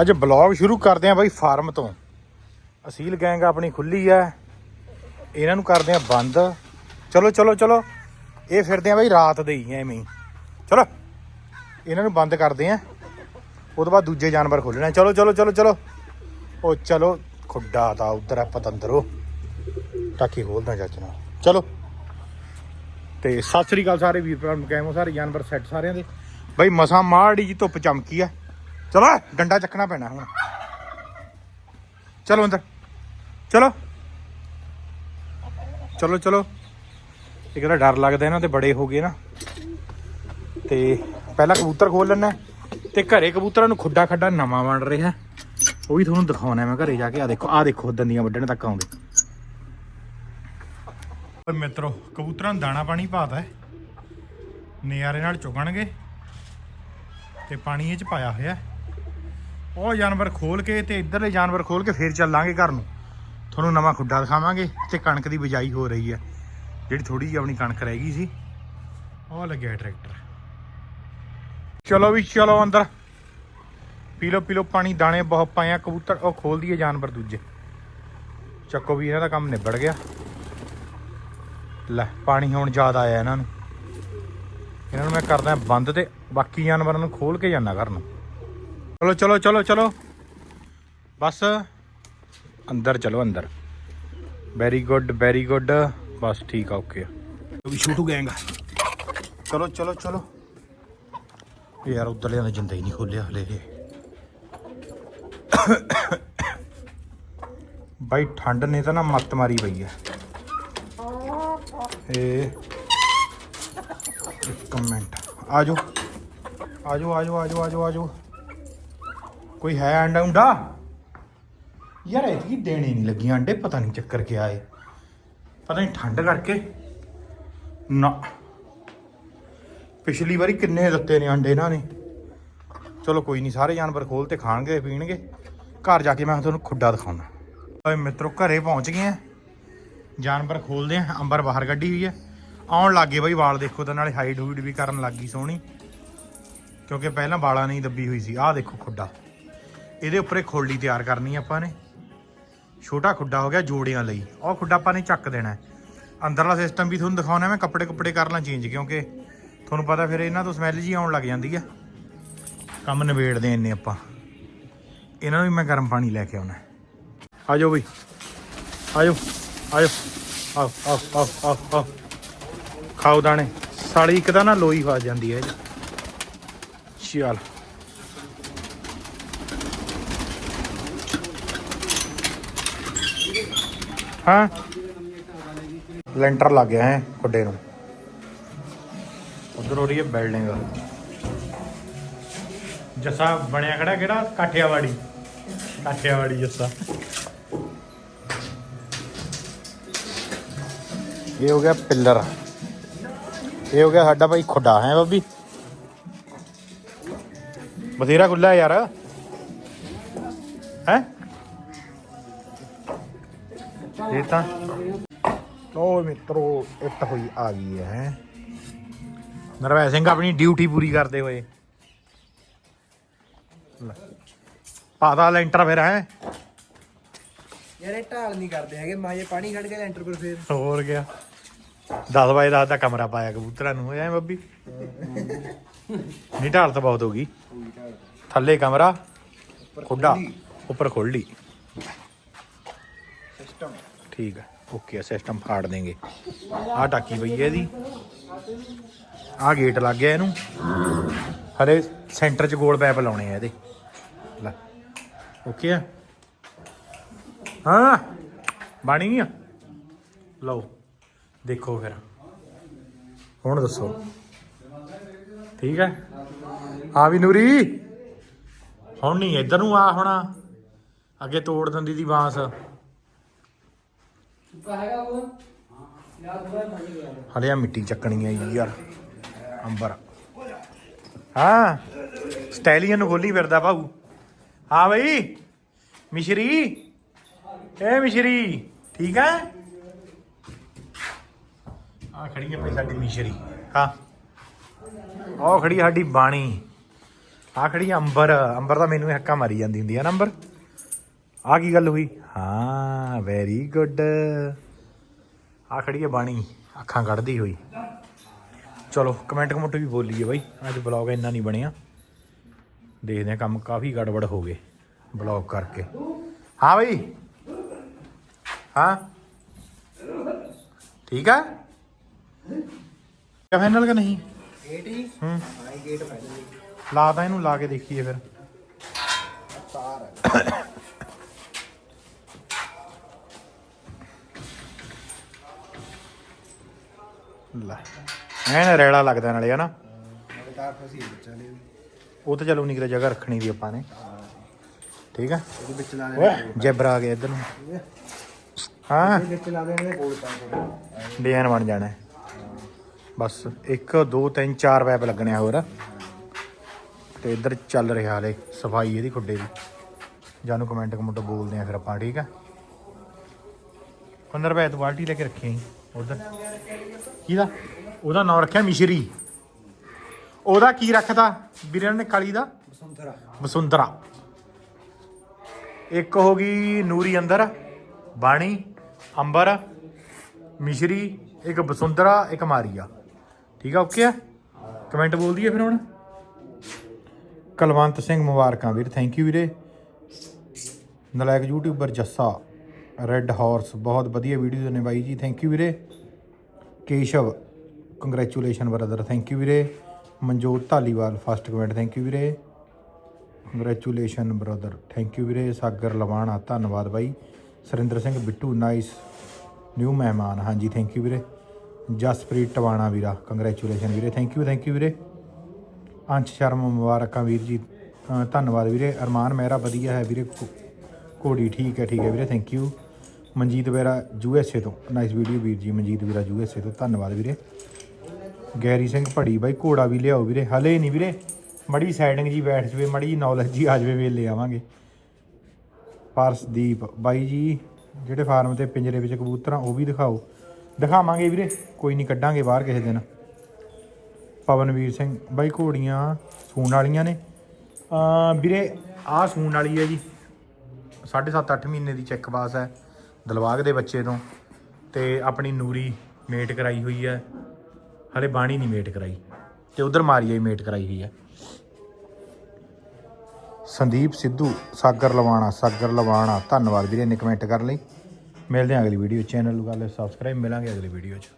ਅੱਜ ਬਲੌਗ ਸ਼ੁਰੂ ਕਰਦੇ ਆਂ ਬਾਈ ਫਾਰਮ ਤੋਂ। ਅਸੀਲ ਗੈਂਗ ਆਪਣੀ ਖੁੱਲੀ ਐ ਇਹਨਾਂ ਨੂੰ ਕਰਦੇ ਆਂ ਬੰਦ। ਚਲੋ ਚਲੋ ਚਲੋ। ਇਹ ਫਿਰਦੇ ਆਂ ਬਾਈ ਰਾਤ ਦੇ ਹੀ, ਐਵੇਂ ਚਲੋ। ਇਹਨਾਂ ਨੂੰ ਬੰਦ ਕਰਦੇ ਆਂ ਉਹ ਤੋਂ ਬਾਅਦ ਦੂਜੇ ਜਾਨਵਰ ਖੋਲਣੇ ਚਲੋ ਚਲੋ ਚਲੋ ਚਲੋ। ਉਹ ਚਲੋ, ਖੁੱਡਾ ਤਾਂ ਉਧਰ ਆ ਪਤੰਦਰੋ। ਟਾਕੀ ਖੋਲਦਾ ਚਾਚਾ ਨਾਲ। ਚਲੋ। ਤੇ ਸਤਿ ਸ੍ਰੀ ਅਕਾਲ ਸਾਰੇ ਵੀਰ ਭਰਾ ਨੂੰ ਕਹਿਮੋ ਸਾਰੇ ਜਾਨਵਰ ਸੈੱਟ ਸਾਰਿਆਂ ਦੇ। ਬਾਈ ਮਸਾ ਮਾੜੀ ਜੀ ਧੁੱਪ ਚਮਕੀ ਆ। ਚਲੋ ਡੰਡਾ ਚੱਕਣਾ ਪੈਣਾ ਹੁਣ। ਚਲੋ ਅੰਦਰ। ਚਲੋ। ਚਲੋ ਚਲੋ। ਇਹ ਕਹਿੰਦਾ ਡਰ ਲੱਗਦਾ ਇਹਨਾਂ ਤੇ, ਬੜੇ ਹੋ ਗਏ ਨਾ। ਤੇ ਪਹਿਲਾਂ ਕਬੂਤਰ ਖੋਲ ਲੈਣਾ ਤੇ ਘਰੇ ਕਬੂਤਰਾਂ ਨੂੰ ਖੁੱਡਾ ਖੱਡਾ ਨਵਾਂ ਬਣ ਰਿਹਾ ਉਹ ਵੀ ਤੁਹਾਨੂੰ ਦਿਖਾਉਣਾ ਮੈਂ ਘਰੇ ਜਾ ਕੇ। ਆ ਦੇਖੋ ਆ ਦੇਖੋ ਦੰਦੀਆਂ ਵੱਢਣ ਤੱਕ ਆਉਂਦੇ। ਓਏ ਮਿੱਤਰੋ, ਕਬੂਤਰਾਂ ਨੂੰ ਦਾਣਾ ਪਾਣੀ ਪਾਤਾ ਹੈ। ਨਿਆਰੇ ਨਾਲ ਚੁਗਣਗੇ ਤੇ ਪਾਣੀ ਇਹ ਚ ਪਾਇਆ ਹੋਇਆ ਉਹ ਜਾਨਵਰ ਖੋਲ ਕੇ ਤੇ ਇੱਧਰਲੇ ਜਾਨਵਰ ਖੋਲ ਕੇ ਫੇਰ ਚੱਲਾਂਗੇ ਘਰ ਨੂੰ। ਤੁਹਾਨੂੰ ਨਵਾਂ ਖੁੱਡਾ ਦਿਖਾਵਾਂਗੇ ਤੇ ਕਣਕ ਦੀ ਬਿਜਾਈ ਹੋ ਰਹੀ ਹੈ। ਜਿਹੜੀ ਥੋੜੀ ਜਿਹੀ ਆਪਣੀ ਕਣਕ ਰਹਿ ਗਈ ਸੀ, ਉਹ ਲੱਗਿਆ ਟਰੈਕਟਰ। ਚਲੋ ਵੀ ਚਲੋ ਅੰਦਰ। ਪੀ ਲਓ ਪੀ ਲਓ ਪਾਣੀ ਦਾਣੇ ਬਹੁਤ ਪਾਏ ਆ, ਕਬੂਤਰ, ਉਹ ਖੋਲ ਦਈਏ ਜਾਨਵਰ ਦੂਜੇ। ਚੱਕੋ ਵੀ ਇਹਨਾਂ ਦਾ ਕੰਮ ਨਿਬੜ ਗਿਆ। ਲੈ, ਪਾਣੀ ਹੁਣ ਜ਼ਿਆਦਾ ਆਇਆ ਇਹਨਾਂ ਨੂੰ। ਇਹਨਾਂ ਨੂੰ ਮੈਂ ਕਰਦਾ ਬੰਦ ਤੇ ਬਾਕੀ ਜਾਨਵਰਾਂ ਨੂੰ ਖੋਲ ਕੇ ਜਾਣਾ ਘਰ ਨੂੰ। ਚਲੋ ਚਲੋ ਚਲੋ ਚਲੋ। ਬਸ। ਅੰਦਰ ਚਲੋ ਅੰਦਰ। ਵੈਰੀ ਗੁੱਡ ਵੈਰੀ ਗੁੱਡ ਬਸ ਠੀਕ ਆ ਓਕੇ ਵੀ ਛੋਟੂ ਗੈਂਗ ਚਲੋ ਚਲੋ ਚਲੋ। ਯਾਰ ਉਧਰਲਿਆਂ ਦਾ ਜਿੰਦਾ ਹੀ ਨਹੀਂ ਖੋਲਿਆ ਹਲੇ ਇਹ। ਬਾਈ ਠੰਡ ਨੇ ਤਾਂ ਨਾ ਮੱਤ ਮਾਰੀ ਪਈ ਆ। ਇਹ ਇੱਕ ਮਿੰਟ। ਆਜੋ ਆਜੋ ਆਜੋ ਆਜੋ ਆਜੋ ਆਜੋ ਕੋਈ ਹੈ ਅੰਡਾ ਉਂਡਾ ਯਾਰ ਇਹ ਦੇਣੇ ਨਹੀਂ ਲੱਗੀਆਂ ਅੰਡੇ ਪਤਾ ਨਹੀਂ ਚੱਕਰ ਕਿਆ ਆਏ ਪਤਾ ਨਹੀਂ ਠੰਡ ਕਰਕੇ। ਨਾ। ਪਿਛਲੀ ਵਾਰੀ ਕਿੰਨੇ ਦਿੱਤੇ ਨੇ ਅੰਡੇ ਇਹਨਾਂ ਨੇ। ਚਲੋ ਕੋਈ ਨਹੀਂ ਸਾਰੇ ਜਾਨਵਰ ਖੋਲ ਤੇ ਖਾਣਗੇ, ਪੀਣਗੇ। ਘਰ ਜਾ ਕੇ ਮੈਂ ਤੁਹਾਨੂੰ ਖੁੱਡਾ ਦਿਖਾਉਣਾ। ਓਏ ਮਿੱਤਰੋ, ਘਰੇ ਪਹੁੰਚ ਗਏ ਆ। ਜਾਨਵਰ ਖੋਲਦੇ ਆ, ਅੰਬਰ ਬਾਹਰ ਕੱਢੀ ਹੋਈ ਹੈ ਆਉਣ ਲੱਗੇ ਬਈ ਵਾਲ ਦੇਖੋ ਤਾਂ ਨਾਲੇ ਹਾਈਡ ਹੂਡ ਵੀ ਕਰਨ ਲੱਗ ਗਈ ਸੋਹਣੀ। ਕਿਉਂਕਿ ਪਹਿਲਾਂ ਵਾਲਾਂ ਨਹੀਂ ਦੱਬੀ ਹੋਈ ਸੀ। ਆਹ ਦੇਖੋ ਖੁੱਡਾ। ਇਹਦੇ ਉੱਪਰ ਇੱਕ ਖੋਲਡੀ ਤਿਆਰ ਕਰਨੀ ਆਪਾਂ ਨੇ। ਛੋਟਾ ਖੁੱਡਾ ਹੋ ਗਿਆ ਜੋੜਿਆਂ ਲਈ। ਉਹ ਖੁੱਡਾ ਆਪਾਂ ਨੇ ਚੱਕ ਦੇਣਾ ਹੈ। ਅੰਦਰਲਾ ਸਿਸਟਮ ਵੀ ਤੁਹਾਨੂੰ ਦਿਖਾਉਣਾ ਮੈਂ ਕੱਪੜੇ ਕੁੱਪੜੇ ਕਰ ਲਾਂ ਚੇਂਜ ਕਿਉਂਕਿ ਤੁਹਾਨੂੰ ਪਤਾ ਫਿਰ ਇਹਨਾਂ ਤੋਂ ਸਮੈਲ ਜੀ ਆਉਣ ਲੱਗ ਜਾਂਦੀ ਆ। ਕੰਮ ਨਿਬੇੜਦੇ ਇੰਨੇ ਆਪਾਂ। ਇਹਨਾਂ ਨੂੰ ਵੀ ਮੈਂ ਗਰਮ ਪਾਣੀ ਲੈ ਕੇ ਆਉਣਾ ਆ ਜਾਓ ਬਈ। ਆ ਜਾਓ ਆ ਜਾਓ ਆਓ ਆਓ ਆਓ ਆਓ। ਖਾਓ ਦਾਣੇ। ਸਾਲੀ ਇੱਕ ਤਾਂ ਨਾ ਲੋਈ ਫਸ ਜਾਂਦੀ ਹੈ। ਇਹ ਹਾਂ। ਲੈਂਟਰ ਲੱਗ ਗਿਆ ਹੈ ਖੁੱਡੇ ਨੂੰ। ਉਧਰ ਹੋ ਰਹੀ ਹੈ ਬਿਲਡਿੰਗ। ਜੱਸਾ ਬਣਿਆ ਖੜਾ ਕਿਹੜਾ? ਕਾਠਿਆਵਾੜੀ। ਕਾਠਿਆਵਾੜੀ ਜੱਸਾ। ਇਹ ਹੋ ਗਿਆ ਪਿੱਲਰ। ਇਹ ਹੋ ਗਿਆ ਸਾਡਾ ਭਾਈ ਖੁੱਡਾ ਹੈ ਬੱਬੀ? ਬਥੇਰਾ ਖੁੱਲਾ ਯਾਰ। ਹੈ? ਇਹ ਤਾਂ ਲੋ ਮਿੱਤਰੋ ਇੱਟ ਹੋਈ ਆ ਗਈ ਹੈ। ਨਰਵੈ ਸਿੰਘ ਆਪਣੀ ਡਿਊਟੀ ਪੂਰੀ ਕਰਦੇ ਹੋਏ। ਪਾਦਾ ਲੈਂਟਰ ਫਿਰ ਹੈ? ਯਾਰ ਇਹ ਢਾਲ ਨਹੀਂ ਕਰਦੇ ਹੈਗੇ ਮਾਜੇ ਪਾਣੀ ਖੜ ਕੇ ਲੈਂਟਰ ਪਰ ਫੇਰ। ਹੋਰ ਗਿਆ। 10 ਵਜੇ ਦਾ ਦਾ ਕਮਰਾ ਪਾਇਆ ਕਬੂਤਰਾਂ ਨੂੰ ਹੋਇਆ ਬੱਬੀ? ਨਹੀਂ ਢਾਲ ਤਾਂ ਬਹੁਤ ਹੋ ਗਈ। ਥੱਲੇ ਕਮਰਾ ਖੁੱਡਾ ਉੱਪਰ ਸਿਸਟਮ ਠੀਕ ਹੈ ਓਕੇ ਸਿਸਟਮ ਫਾੜ ਦੇਂਗੇ। ਆਹ ਟਾਕੀ ਪਈ ਹੈ ਇਹਦੀ। ਆਹ ਗੇਟ ਲੱਗ ਗਿਆ ਇਹਨੂੰ। ਹਰੇ ਸੈਂਟਰ 'ਚ ਗੋਲ ਪੈਪ ਲਾਉਣੇ ਆ ਇਹਦੇ। ਲੈ। ਓਕੇ ਆ। ਹਾਂ। ਬਣੀ ਗਈ ਆ। ਲਓ। ਦੇਖੋ ਫਿਰ। ਹੁਣ ਦੱਸੋ। ਠੀਕ ਹੈ ਆ ਵੀ ਨੂਰੀ। ਹੁਣ ਨਹੀਂ, ਇੱਧਰ ਨੂੰ ਆ ਹੁਣ। ਅੱਗੇ ਤੋੜ ਦਿੰਦੀ ਦੀ ਬਾਂਸ। ਹਲੇ ਆ ਮਿੱਟੀ ਚੱਕਣੀ ਆ ਯਾਰ, ਅੰਬਰ। ਹਾਂ ਸਟੈਲੀਅਨ ਨੂੰ ਗੋਲੀ ਫਿਰਦਾ ਭਾਊ। ਹਾਂ ਬਈ, ਮਿਸ਼ਰੀ। ਏ ਮਿਸ਼ਰੀ, ਠੀਕ ਹੈ ਆ ਖੜੀ ਹੈ ਭਾਈ ਸਾਡੀ ਮਿਸ਼ਰੀ। ਹਾਂ। ਉਹ ਖੜੀ ਸਾਡੀ ਬਾਣੀ। ਆ ਖੜੀ ਅੰਬਰ। ਅੰਬਰ ਤਾਂ ਮੈਨੂੰ ਹੀ ਹੱਕਾ ਮਾਰੀ ਜਾਂਦੀ ਹੁੰਦੀ ਆ ਨਾ, ਅੰਬਰ? ਆ ਕੀ ਗੱਲ ਹੋਈ? ਹਾਂ ਵੈਰੀ ਗੁੱਡ ਆ ਖੜੀ ਆ ਬਾਣੀ ਅੱਖਾਂ ਕੱਢਦੀ ਹੋਈ। ਚਲੋ ਕਮੈਂਟ ਕਮੈਂਟ ਵੀ ਬੋਲੀਏ ਬਾਈ। ਅੱਜ ਬਲੌਗ ਇੰਨਾ ਨਹੀਂ ਬਣਿਆ। ਦੇਖਦੇ ਆ ਕੰਮ ਕਾਫੀ ਗੜਬੜ ਹੋ ਗਏ ਬਲੌਗ ਕਰਕੇ। ਹਾਂ ਬਾਈ। ਹਾਂ। ਠੀਕ ਆ? ਕਿਆ ਫਾਈਨਲ ਕਿ ਨਹੀਂ? ਗੇਟ ਹੀ? ਹੂੰ। ਹਾਂ ਗੇਟ ਨਹੀਂ ਲਾ ਤਾਂ ਇਹਨੂੰ ਲਾ ਕੇ ਦੇਖੀਏ ਫਿਰ। ਤਾਰ ਲੈ। ਐਨ ਰੈਲਾ ਲੱਗਦਾ ਨਾਲੇ ਹਨਾ? ਫਸੀ ਬੱਚਾ ਨੇ ਉਹ ਤਾਂ ਚਲੋ ਨਹੀਂ ਕਿਤੇ ਜਗ੍ਹਾ ਰੱਖਣੀ ਦੀ ਆਪਾਂ ਨੇ। ਠੀਕ ਆ? ਉਹਦੇ ਵਿੱਚ ਲਾ ਓਏ ਦੇਣੇ ਜੈਬਰਾ ਆ ਗਿਆ ਇੱਧਰ ਨੂੰ। ਹਾਂ। ਇਹਦੇ ਵਿੱਚ ਲਾ ਦੇਣੇ ਕੋਲ ਤਾਂ ਥੋੜਾ ਡਿਜ਼ਾਈਨ ਬਣ ਜਾਣਾ। ਹੈ। ਬਸ 1 2 3 4 ਪੈਪ ਲੱਗਣੇ ਆ ਹੋਰ। ਤੇ ਇੱਧਰ ਚੱਲ ਰਿਹਾ ਹਲੇ ਸਫ਼ਾਈ ਇਹਦੀ ਖੁੱਡੇ ਦੀ। ਜਾਨੂੰ ਕਮੈਂਟ ਕਮੈਂਟ ਬੋਲਦੇ ਆ ਫਿਰ ਆਪਾਂ ਠੀਕ ਆ? 15 ਰੁਪਏ ਤੋਂ ਬਾਲਟੀ ਲੈ ਕੇ ਰੱਖੀ ਸੀ ਉਧਰ ਕਿਹਦਾ? ਉਹਦਾ ਨਾਮ ਰੱਖਿਆ ਮਿਸ਼ਰੀ। ਉਹਦਾ ਕੀ ਰੱਖਦਾ ਵੀਰਾਂ ਨੇ ਕਾਲੀ ਦਾ? ਵਸੁੰਧਰਾ ਇੱਕ ਹੋ ਗਈ ਨੂਰੀ ਅੰਦਰ ਬਾਣੀ ਅੰਬਰ ਮਿਸ਼ਰੀ ਇੱਕ ਵਸੁੰਧਰਾ ਇੱਕ ਮਾਰੀਆ। ਠੀਕ ਆ ਓਕੇ ਆ? ਕਮੈਂਟ ਬੋਲ ਦਈਏ ਫਿਰ ਹੁਣ। ਕਲਵੰਤ ਸਿੰਘ ਮੁਬਾਰਕਾਂ ਵੀਰ ਥੈਂਕ ਯੂ ਵੀਰੇ। ਨਲਾਇਕ ਯੂਟਿਊਬਰ ਜੱਸਾ। ਰੈੱਡ ਹਾਰਸ ਬਹੁਤ ਵਧੀਆ ਵੀਡੀਓ ਨੇ ਬਾਈ ਜੀ। ਥੈਂਕ ਯੂ ਵੀਰੇ। Keshav congratulation brother thank you ਵੀਰੇ। Manjot Dhaliwal first comment thank you ਵੀਰੇ। ਕੰਗ੍ਰੈਚੁਲੇਸ਼ਨ ਬ੍ਰਦਰ ਥੈਂਕ ਯੂ ਵੀਰੇ। ਸਾਗਰ ਲਵਾਣਾ, ਧੰਨਵਾਦ ਬਾਈ। ਸਰਿੰਦਰ ਸਿੰਘ ਬਿੱਟੂ ਨਾਈਸ ਨਿਊ ਮਹਿਮਾਨ। ਹਾਂਜੀ ਥੈਂਕ ਯੂ ਵੀਰੇ। ਜਸਪ੍ਰੀਤ ਟਵਾਣਾ ਵੀਰਾ ਕੰਗ੍ਰੈਚੁਲੇਸ਼ਨ ਵੀਰੇ। ਥੈਂਕ ਯੂ ਥੈਂਕ ਯੂ ਵੀਰੇ। ਅੰਸ਼ ਸ਼ਰਮ ਮੁਬਾਰਕਾਂ ਵੀਰ ਜੀ। ਧੰਨਵਾਦ ਵੀਰੇ। ਅਰਮਾਨ ਮਹਿਰਾ ਵਧੀਆ ਹੈ ਵੀਰੇ। ਘੋ- ਘੋੜੀ ਠੀਕ ਹੈ ਠੀਕ ਹੈ ਵੀਰੇ। Thank you Manjit Vera U S A ਤੋਂ। ਨਾਈਸ ਵੀਡੀਓ ਵੀਰ ਜੀ, Manjit Vera U S A ਤੋਂ। ਧੰਨਵਾਦ ਵੀਰੇ। ਗੈਰੀ ਸਿੰਘ ਭੜੀ ਬਾਈ, ਘੋੜਾ ਵੀ ਲਿਆਓ ਵੀਰੇ। ਹਲੇ ਨਹੀਂ ਵੀਰੇ। ਮੜੀ ਸਾਈਡਿੰਗ ਜੀ ਬੈਠ ਜਵੇ, ਮੜੀ ਨੌਲੇਜ ਜੀ ਆ ਜਵੇ, ਵੇਲੇ ਆਵਾਂਗੇ। ਪਰਸਦੀਪ ਬਾਈ ਜੀ, ਜਿਹੜੇ ਫਾਰਮ ਤੇ ਪਿੰਜਰੇ ਵਿੱਚ ਕਬੂਤਰ ਆ, ਉਹ ਵੀ ਦਿਖਾਓ। ਦਿਖਾਵਾਂਗੇ ਵੀਰੇ। ਕੋਈ ਨਹੀਂ ਕੱਢਾਂਗੇ ਬਾਹਰ ਕਿਸੇ ਦਿਨ। ਪਵਨਵੀਰ ਸਿੰਘ ਬਾਈ, ਘੋੜੀਆਂ ਸੂਣ ਵਾਲੀਆਂ ਨੇ। ਵੀਰੇ, ਆਹ ਸੂਣ ਵਾਲੀ ਹੈ ਜੀ। 7.5 8 ਮਹੀਨੇ ਦੀ ਚੈੱਕ ਪਾਸ ਹੈ। ਦਲਵਾਗ ਦੇ ਬੱਚੇ ਤੋਂ ਤੇ ਆਪਣੀ ਨੂਰੀ ਮੇਟ ਕਰਾਈ ਹੋਈ ਹੈ। ਹਲੇ ਬਾਣੀ ਨਹੀਂ ਮੇਟ ਕਰਾਈ ਤੇ ਉਧਰ ਮਾਰੀਆ ਹੀ ਮੇਟ ਕਰਾਈ ਹੋਈ ਹੈ। ਸੰਦੀਪ ਸਿੱਧੂ, ਸਾਗਰ ਲਵਾਣਾ ਸਾਗਰ ਲਵਾਣਾ। ਧੰਨਵਾਦ ਵੀਰੇ ਨੇ ਕਮੈਂਟ ਕਰਨ ਲਈ। ਮਿਲਦੇ ਹਾਂ ਅਗਲੀ ਵੀਡੀਓ ਚੈਨਲ ਨੂੰ। ਕਰ ਲਿਓ ਸਬਸਕ੍ਰਾਈਬ ਮਿਲਾਂਗੇ ਅਗਲੀ ਵੀਡੀਓ 'ਚ।